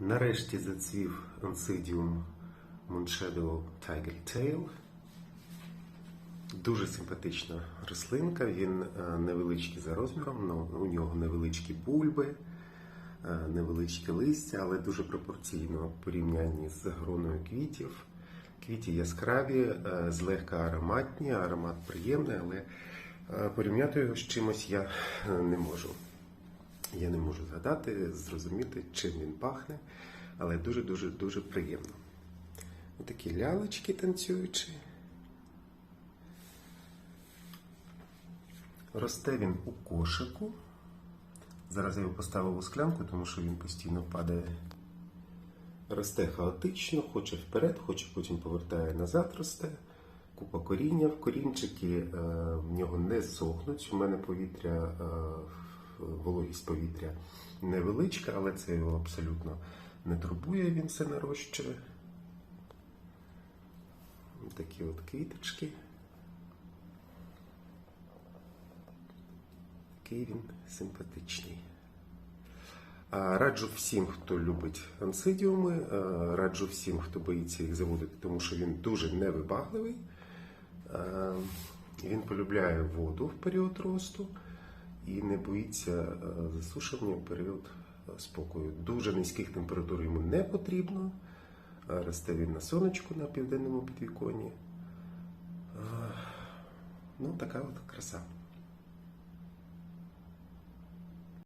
Нарешті зацвів Oncidium Moonshadow Tiger Tail. Дуже симпатична рослинка. Він е, невеличкий за розміром, но у нього невеличкі бульби, е, невеличке листя, але дуже пропорційно в порівнянні з гроною квітів. Квіті яскраві, е, злегка ароматні, аромат приємний, але порівняти його з чимось я не можу. Я не можу згадати, зрозуміти, чим він пахне, але дуже-дуже дуже приємно. Отакі лялечки танцюючі. Росте він у кошику. Зараз я його поставив у склянку, тому що він постійно падає. Росте хаотично, хоче вперед, хоче потім повертає назад, росте. Купа коріння в корінчики е, в нього не сохнуть. У мене повітря, е, вологість повітря невеличка, але це його абсолютно не турбує, він все нарощує. Такі от квіточки. Такий він симпатичний. Раджу всім, хто любить ансидіуми, раджу всім, хто боїться їх заводити, тому що він дуже невибагливий. Він полюбляє воду в період росту і не боїться а, засушення в період спокою. Дуже низьких температур йому не потрібно. Росте він на сонечку на південному підвіконні. Ну, така от краса.